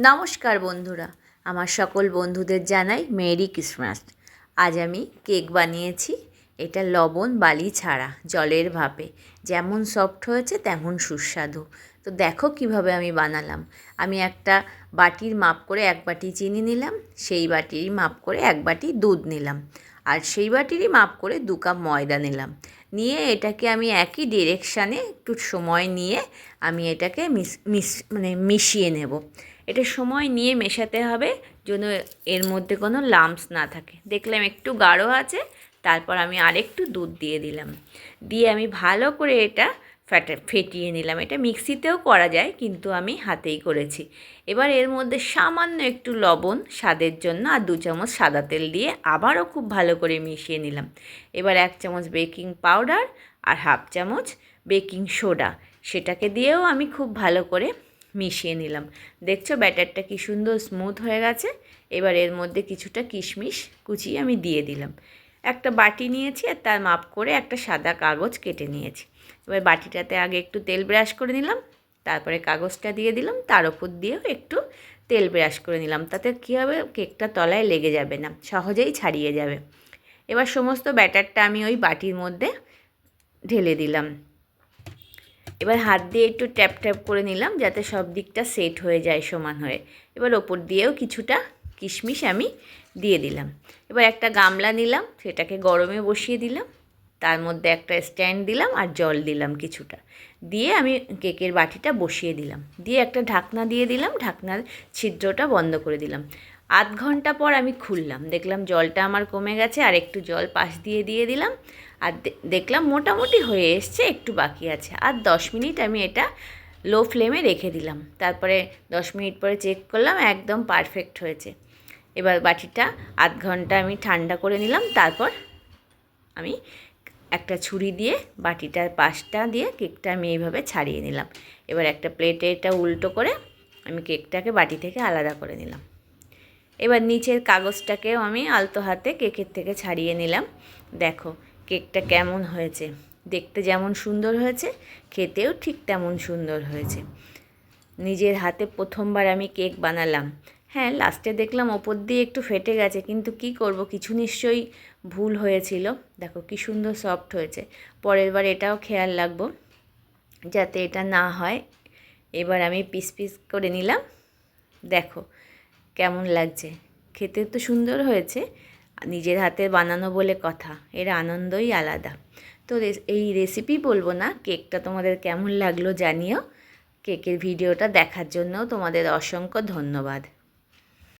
নমস্কার বন্ধুরা, আমার সকল বন্ধুদের জানাই মেরি ক্রিসমাস। আজ আমি কেক বানিয়েছি, এটা লবণ বালি ছাড়া, জলের ভাপে। যেমন সফট হয়েছে, তেমন সুস্বাদু। তো দেখো কীভাবে আমি বানালাম। আমি একটা বাটির মাপ করে এক বাটি চিনি নিলাম, সেই বাটিরই মাপ করে এক বাটি দুধ নিলাম। আর সেই বাটিরই মাপ করে দু কাপ ময়দা নিলাম। নিয়ে এটাকে আমি একই ডিরেকশানে একটু সময় নিয়ে আমি এটাকে মিস মিস মানে মিশিয়ে নেব। এটা সময় নিয়ে মেশাতে হবে যেন এর মধ্যে কোনো লাম্পস না থাকে। দেখলাম একটু গাঢ় আছে, তারপর আমি আরেকটু দুধ দিয়ে দিলাম। দিয়ে আমি ভালো করে এটা ফ্যাটে ফেটিয়ে নিলাম। এটা মিক্সিতেও করা যায়, কিন্তু আমি হাতেই করেছি। এবার এর মধ্যে সামান্য একটু লবণ স্বাদের জন্য আর দু চামচ সাদা তেল দিয়ে আবারও খুব ভালো করে মিশিয়ে নিলাম। এবার এক চামচ বেকিং পাউডার আর হাফ চামচ বেকিং সোডা, সেটাকে দিয়েও আমি খুব ভালো করে মিশিয়ে নিলাম। দেখছ ব্যাটারটা কি সুন্দর স্মুথ হয়ে গেছে। এবার এর মধ্যে কিছুটা কিশমিশ কুচিয়ে আমি দিয়ে দিলাম। একটা বাটি নিয়েছি আর তার মাপ করে একটা সাদা কাগজ কেটে নিয়েছি। এবার বাটিটাতে আগে একটু তেল ব্রাশ করে নিলাম, তারপরে কাগজটা দিয়ে দিলাম, তার ওপর দিয়েও একটু তেল ব্রাশ করে নিলাম। তাতে কী হবে, কেকটা তলায় লেগে যাবে না, সহজেই ছাড়িয়ে যাবে। এবার সমস্ত ব্যাটারটা আমি ওই বাটির মধ্যে ঢেলে দিলাম। এবার হাত দিয়ে একটু ট্যাপ ট্যাপ করে নিলাম, যাতে সব দিকটা সেট হয়ে যায় সমান হয়ে। এবার ওপর দিয়েও কিছুটা কিশমিশ আমি দিয়ে দিলাম। এবার একটা গামলা নিলাম, সেটাকে গরমে বসিয়ে দিলাম। তার মধ্যে একটা স্ট্যান্ড দিলাম আর জল দিলাম কিছুটা। দিয়ে আমি কেকের বাটিটা বসিয়ে দিলাম। দিয়ে একটা ঢাকনা দিয়ে দিলাম, ঢাকনার ছিদ্রটা বন্ধ করে দিলাম। আধ ঘণ্টা পর আমি খুললাম। দেখলাম জলটা আমার কমে গেছে আর একটু জল পাশ দিয়ে দিয়ে দিলাম। আর দেখলাম মোটামুটি হয়ে এসছে, একটু বাকি আছে। আর দশ মিনিট আমি এটা লো ফ্লেমে রেখে দিলাম। তারপরে দশ মিনিট পরে চেক করলাম, একদম পারফেক্ট হয়েছে। এবার বাটিটা আধ ঘণ্টা আমি ঠান্ডা করে নিলাম, তারপর আমি একটা ছুরি দিয়ে বাটিটার পাশটা দিয়ে কেকটা আমি এইভাবে ছাড়িয়ে নিলাম। এবার একটা প্লেটে এটা উল্টো করে আমি কেকটাকে বাটি থেকে আলাদা করে নিলাম। এবার নিচের কাগজটাকেও আমি আলতো হাতে কেকের থেকে ছাড়িয়ে নিলাম। দেখো কেকটা কেমন হয়েছে, দেখতে যেমন সুন্দর হয়েছে, খেতেও ঠিক তেমন সুন্দর হয়েছে। নিজের হাতে প্রথমবার আমি কেক বানালাম হ্যাঁ লাস্টে দেখলাম ওপর দিয়ে একটু ফেটে গেছে, কিন্তু কি করব? কিছু নিশ্চয়ই ভুল হয়েছিল। দেখো কি সুন্দর সফট হয়েছে। পরের বার এটাও খেয়াল রাখব, যাতে এটা না হয়। এবার আমি পিস পিস করে নিলাম। দেখো কেমন লাগছে। খেতে তো সুন্দর হয়েছে। নিজের হাতে বানানো বলে কথা, এর আনন্দই আলাদা। তো এই রেসিপি বলব না, কেকটা তোমাদের কেমন লাগল জানিও। কেকের ভিডিওটা দেখার জন্যও তোমাদের অসংখ্য ধন্যবাদ।